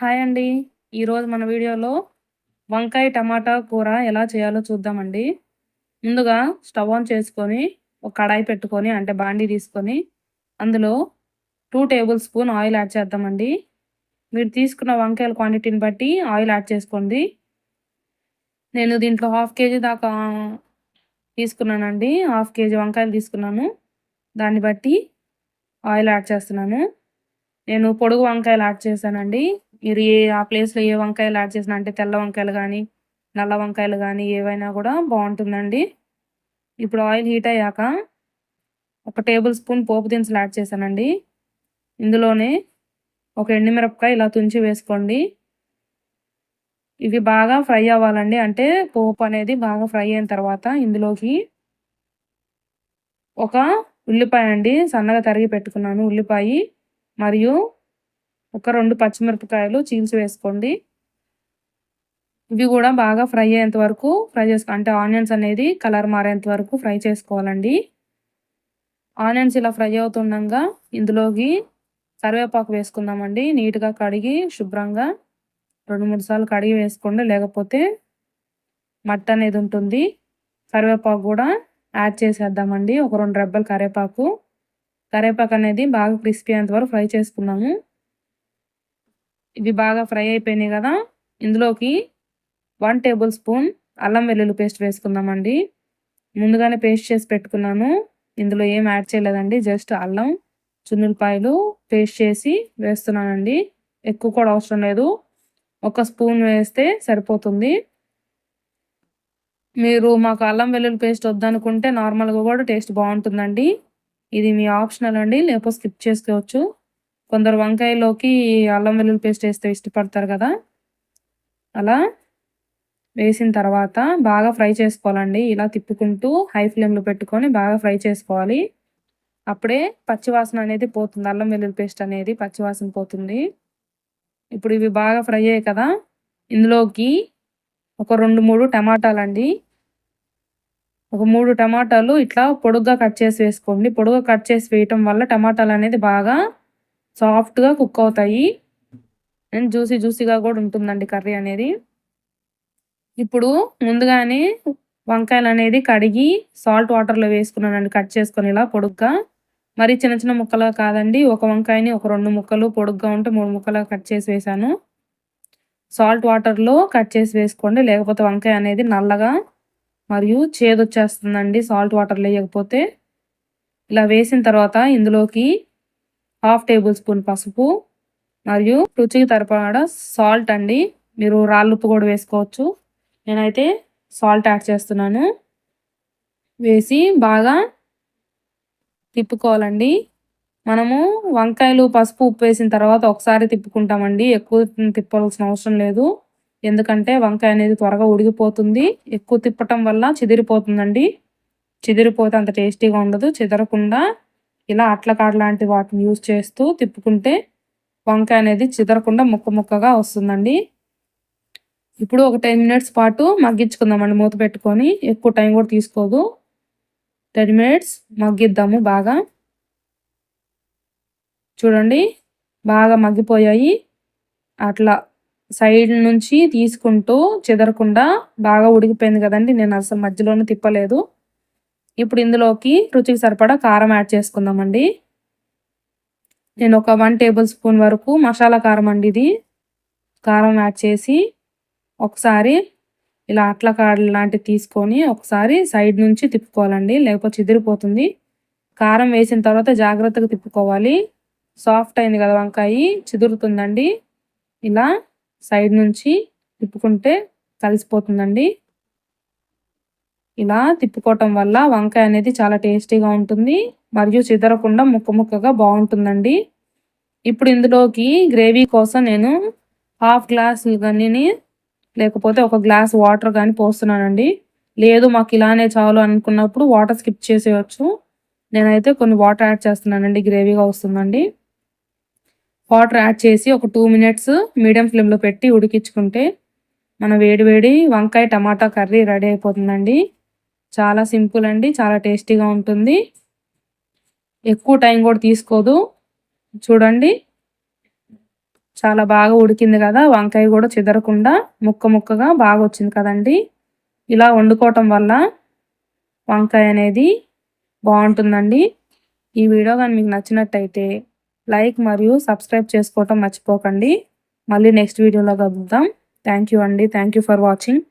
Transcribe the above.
Hi అండి. ఈరోజు మన వీడియోలో వంకాయ టమాటా కూర ఎలా చేయాలో చూద్దామండి. ముందుగా స్టవ్ ఆన్ చేసుకొని ఒక కడాయి పెట్టుకొని అంటే బాండీ తీసుకొని అందులో two table spoon oil add చేద్దామండి. మీరు తీసుకున్న వంకాయల క్వాంటిటీని బట్టి ఆయిల్ యాడ్ చేసుకోండి. నేను దీంట్లో హాఫ్ కేజీ దాకా తీసుకున్నానండి. హాఫ్ కేజీ వంకాయలు తీసుకున్నాను. దాన్ని బట్టి ఆయిల్ యాడ్ చేస్తున్నాను. నేను పొడుగు వంకాయలు యాడ్ చేశానండి. మీరు ఏ ఆ ప్లేస్లో ఏ వంకాయలు యాడ్ చేసిన అంటే తెల్ల వంకాయలు కానీ నల్ల వంకాయలు కానీ ఏవైనా కూడా బాగుంటుందండి. ఇప్పుడు ఆయిల్ హీట్ అయ్యాక ఒక టేబుల్ స్పూన్ పోపు దినుసులు యాడ్ చేశానండి. ఇందులోనే ఒక ఎండుమిరపకాయ ఇలా తుంచి వేసుకోండి. ఇవి బాగా ఫ్రై అవ్వాలండి. అంటే పోపు అనేది బాగా ఫ్రై అయిన తర్వాత ఇందులోకి ఒక ఉల్లిపాయ అండి సన్నగా తరిగి పెట్టుకున్నాను ఉల్లిపాయ మరియు ఒక రెండు పచ్చిమిరపకాయలు చీల్చి వేసుకోండి. ఇవి కూడా బాగా ఫ్రై అయ్యేంత వరకు ఫ్రై చేసుకో అంటే ఆనియన్స్ అనేది కలర్ మారేంత వరకు ఫ్రై చేసుకోవాలండి. ఆనియన్స్ ఇలా ఫ్రై అవుతుండగా ఇందులోకి కరివేపాకు వేసుకుందామండి. నీట్గా కడిగి శుభ్రంగా రెండు మూడు సార్లు కడిగి వేసుకోండి. లేకపోతే మట్ట అనేది ఉంటుంది. కరివేపాకు కూడా యాడ్ చేసేద్దామండి. ఒక రెండు రెబ్బలు కరివేపాకు. కరివేపాకు అనేది బాగా క్రిస్పీ అయ్యేంత వరకు ఫ్రై చేసుకున్నాము. ఇవి బాగా ఫ్రై అయిపోయినాయి కదా. ఇందులోకి వన్ టేబుల్ స్పూన్ అల్లం వెల్లుల్లి పేస్ట్ వేసుకుందామండి. ముందుగానే పేస్ట్ చేసి పెట్టుకున్నాను. ఇందులో ఏం యాడ్ చేయలేదండి జస్ట్ అల్లం చున్నులపాయలు పేస్ట్ చేసి వేస్తున్నానండి. ఎక్కువ కూడా అవసరం లేదు. ఒక స్పూన్ వేస్తే సరిపోతుంది. మీరు మాకు అల్లం వెల్లుల్లి పేస్ట్ వద్దనుకుంటే నార్మల్గా కూడా టేస్ట్ బాగుంటుందండి. ఇది మీ ఆప్షనల్ అండి లేకపోతే స్కిప్ చేసుకోవచ్చు. కొందరు వంకాయలోకి అల్లం వెల్లుల్లి పేస్ట్ వేస్తే ఇష్టపడతారు కదా. అలా వేసిన తర్వాత బాగా ఫ్రై చేసుకోవాలండి. ఇలా తిప్పుకుంటూ హై ఫ్లేమ్లో పెట్టుకొని బాగా ఫ్రై చేసుకోవాలి. అప్పుడే పచ్చివాసన అనేది పోతుంది. అల్లం వెల్లుల్లి పేస్ట్ అనేది పచ్చివాసన పోతుంది. ఇప్పుడు ఇవి బాగా ఫ్రై అయ్యాయి కదా. ఇందులోకి ఒక రెండు మూడు టమాటాలండి. ఒక మూడు టమాటాలు ఇట్లా పొడుగ్గా కట్ చేసి వేసుకోండి. పొడుగ్గా కట్ చేసి వేయటం వల్ల టమాటాలు అనేది బాగా సాఫ్ట్గా కుక్ అవుతాయి. అండ్ జ్యూసీ జ్యూసీగా కూడా ఉంటుందండి కర్రీ అనేది. ఇప్పుడు ముందుగానే వంకాయలు అనేది కడిగి సాల్ట్ వాటర్లో వేసుకున్నానండి కట్ చేసుకొని ఇలా పొడుగ్గా. మరి చిన్న చిన్న ముక్కలు కాదండి ఒక వంకాయని ఒక రెండు ముక్కలు పొడుగ్గా ఉంటే మూడు ముక్కలు కట్ చేసి వేసాను. సాల్ట్ వాటర్లో కట్ చేసి వేసుకోండి లేకపోతే వంకాయ అనేది నల్లగా మరియు చేదొచ్చేస్తుందండి సాల్ట్ వాటర్ వేయకపోతే ఇలా వేసిన తర్వాత ఇందులోకి హాఫ్ టేబుల్ స్పూన్ పసుపు మరియు రుచికి తరపడ సాల్ట్ అండి. మీరు రాళ్ళుప్పు కూడా వేసుకోవచ్చు. నేనైతే సాల్ట్ యాడ్ చేస్తున్నాను. వేసి బాగా తిప్పుకోవాలండి. మనము వంకాయలు పసుపు ఉప్పు వేసిన తర్వాత ఒకసారి తిప్పుకుంటామండి. ఎక్కువ తిప్పాల్సిన అవసరం లేదు. ఎందుకంటే వంకాయ అనేది త్వరగా ఉడికిపోతుంది. ఎక్కువ తిప్పటం వల్ల చిదిరిపోతుందండి. చిదిరిపోతే అంత టేస్టీగా ఉండదు. చిదరకుండా ఇలా అట్లకాడ లాంటి వాటిని యూజ్ చేస్తూ తిప్పుకుంటే వంకాయ అనేది చిదరకుండా ముక్క ముక్కగా వస్తుందండి. ఇప్పుడు ఒక టెన్ మినిట్స్ పాటు మగ్గించుకుందామండి మూత పెట్టుకొని. ఎక్కువ టైం కూడా తీసుకోదు. టెన్ మినిట్స్ మగ్గిద్దాము బాగా. చూడండి బాగా మగ్గిపోయాయి. అట్లా సైడ్ నుంచి తీసుకుంటూ చెదరకుండా బాగా ఉడికిపోయింది కదండి. నేను అసలు మధ్యలోనే తిప్పలేదు. ఇప్పుడు ఇందులోకి రుచికి సరిపడా కారం యాడ్ చేసుకుందామండి. నేను ఒక వన్ టేబుల్ స్పూన్ వరకు మసాలా కారం అండి ఇది. కారం యాడ్ చేసి ఒకసారి ఇలా అట్ల కాడలు లాంటివి తీసుకొని ఒకసారి సైడ్ నుంచి తిప్పుకోవాలండి లేకపోతే చిదిరిపోతుంది. కారం వేసిన తర్వాత జాగ్రత్తగా తిప్పుకోవాలి. సాఫ్ట్ అయింది కదా వంకాయ చిదురుతుందండి. ఇలా సైడ్ నుంచి తిప్పుకుంటే కలిసిపోతుందండి. ఇలా తిప్పుకోవటం వల్ల వంకాయ అనేది చాలా టేస్టీగా ఉంటుంది మరియు చిదరకుండా ముక్క ముక్కగా బాగుంటుందండి. ఇప్పుడు ఇందులోకి గ్రేవీ కోసం నేను హాఫ్ గ్లాస్ కానీ లేకపోతే ఒక గ్లాస్ వాటర్ కానీ పోస్తున్నానండి. లేదు మాకు ఇలానే చాలు అనుకున్నప్పుడు వాటర్ స్కిప్ చేసేయచ్చు. నేనైతే కొన్ని వాటర్ యాడ్ చేస్తున్నానండి గ్రేవీగా వస్తుందండి. వాటర్ యాడ్ చేసి ఒక టూ మినిట్స్ మీడియం ఫ్లేమ్లో పెట్టి ఉడికించుకుంటే మన వేడి వేడి వంకాయ టమాటా కర్రీ రెడీ అయిపోతుందండి. చాలా సింపుల్ అండి చాలా టేస్టీగా ఉంటుంది. ఎక్కువ టైం కూడా తీసుకోదు. చూడండి. చాలా బాగా ఉడికింది కదా వంకాయ కూడా చెదరకుండా ముక్క ముక్కగా బాగా వచ్చింది కదండి. ఇలా వండుకోవటం వల్ల వంకాయ అనేది బాగుంటుందండి. ఈ వీడియో కానీ మీకు నచ్చినట్టయితే లైక్ మరియు సబ్స్క్రైబ్ చేసుకోవటం మర్చిపోకండి. మళ్ళీ నెక్స్ట్ వీడియోలో కలుద్దాం. థ్యాంక్ యూ అండి. Thank you for watching.